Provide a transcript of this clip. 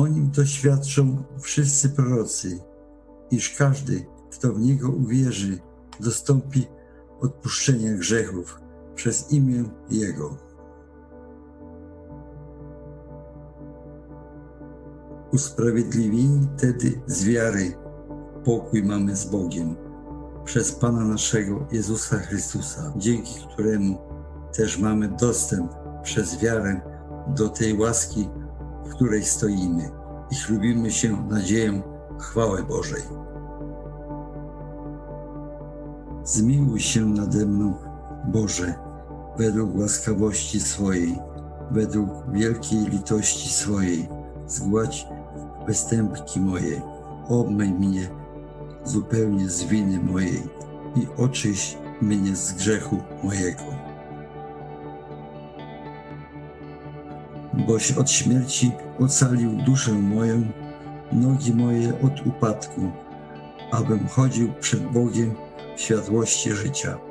O nim to świadczą wszyscy prorocy, iż każdy, kto w niego uwierzy, dostąpi odpuszczenia grzechów przez imię Jego. Usprawiedliwieni tedy z wiary pokój mamy z Bogiem przez Pana naszego Jezusa Chrystusa, dzięki któremu też mamy dostęp przez wiarę do tej łaski, w której stoimy i chlubimy się nadzieją chwały Bożej. Zmiłuj się nade mną, Boże, według łaskawości swojej, według wielkiej litości swojej, zgładź występki moje, obmyj mnie zupełnie z winy mojej i oczyść mnie z grzechu mojego. Boś od śmierci ocalił duszę moją, nogi moje od upadku, abym chodził przed Bogiem w światłości życia.